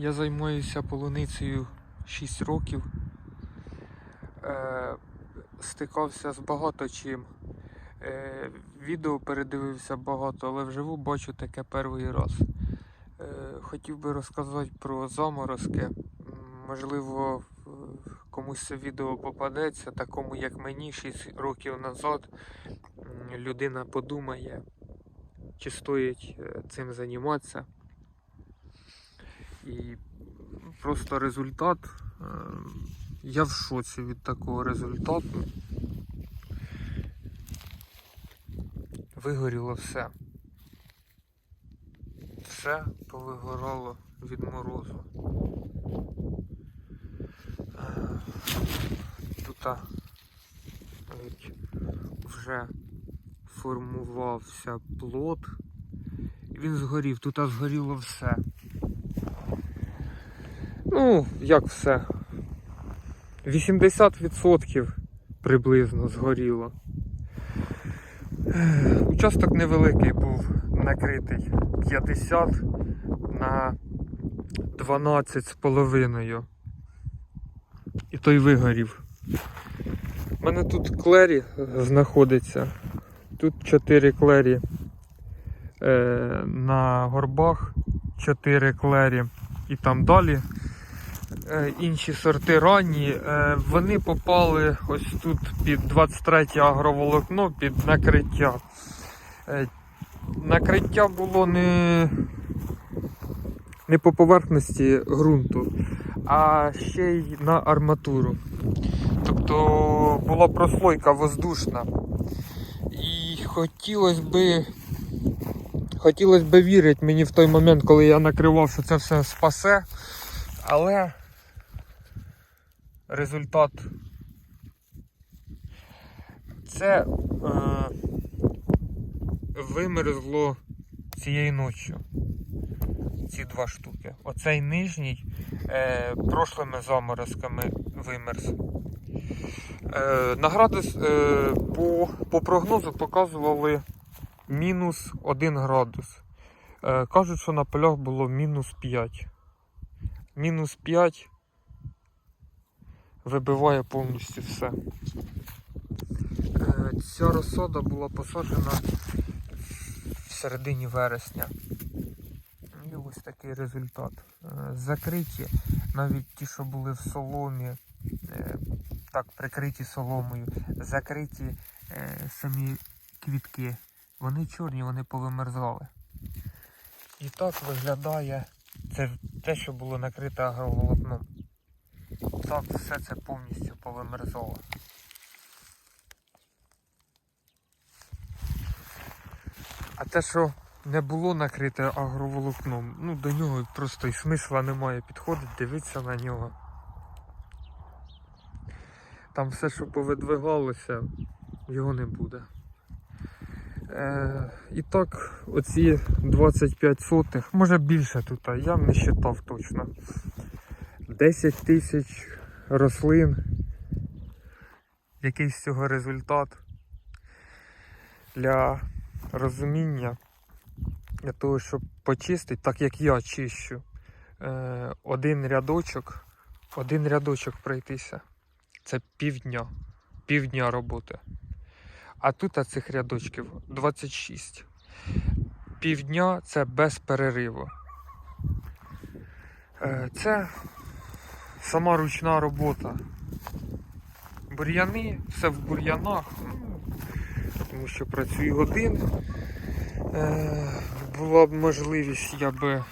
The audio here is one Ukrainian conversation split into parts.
Я займаюся полуницею 6 років. Е, стикався з багато чим. Е, відео передивився багато, але вживу бачу таке перший раз. Е, хотів би розказати про заморозки. Можливо, комусь це відео попадеться, такому як мені 6 років назад. Людина подумає, чи стоїть е, цим займатися. І просто результат. е, Я в шоці від такого результату. Вигоріло все. Все повигорало від морозу. Е, Тут вже формувався плод. І Він згорів, тут згоріло все. Ну, як все. 80% приблизно згоріло. Участок невеликий був накритий 50 на 12 з половиною. І той вигорів. У мене тут клері знаходиться. Тут 4 клері е, на горбах, 4 клері і там далі інші сорти ранні, е, вони попали ось тут під 23 агроволокно під накриття. Е, накриття було не, не по поверхності ґрунту, а ще й на арматуру. Тобто була прослойка воздушна. І хотілося би. Хотілося б вірити мені в той момент, коли я накривав, що це все спасе. Але результат це е, вимерзло цією ночі. Ці два штуки. Оцей нижній е, прошлими заморозками вимерз. Е, на градус е, по, по прогнозу показували мінус 1 градус. Е, кажуть, що на полях було мінус 5 мінус 5 вибиває повністю все. Е, Ця розсада була посаджена в середині вересня. І ось такий результат. Е, Закриті, навіть ті, що були в соломі, е, так, прикриті соломою, закриті самі квітки. Вони чорні, вони повимерзали. І так виглядає це те, що було накрите агроволокном. Так, все це повністю повимерзало. А те, що не було накрите агроволокном, ну до нього просто і смисла немає підходити, дивитися на нього. Там все, що повидвигалося, його не буде. Е, і так, оці 25 сотих, може більше тут, я не вважав точно. 10 тисяч рослин. Який з цього результат для розуміння, для того, щоб почистити, так як я чищу, е, один рядочок, один рядочок пройтися. Це півдня, півдня роботи. А тут а цих рядочків 26. Півдня це без перериву. Е, Це сама ручна робота. Бур'яни, все в бур'янах, тому що працюю годин. Е, Була б можливість, я би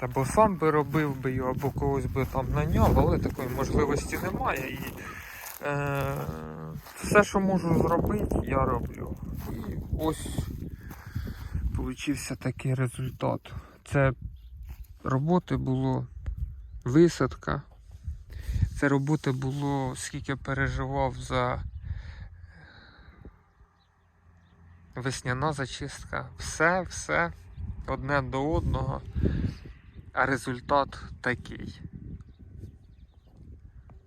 або сам би робив би його, або когось би там наняв, але такої можливості немає. І е, все, що можу зробити, я роблю. І ось получився такий результат. Це роботи було висадка. Це роботи було, скільки переживав за весняна зачистка. Все, все одне до одного, а результат такий.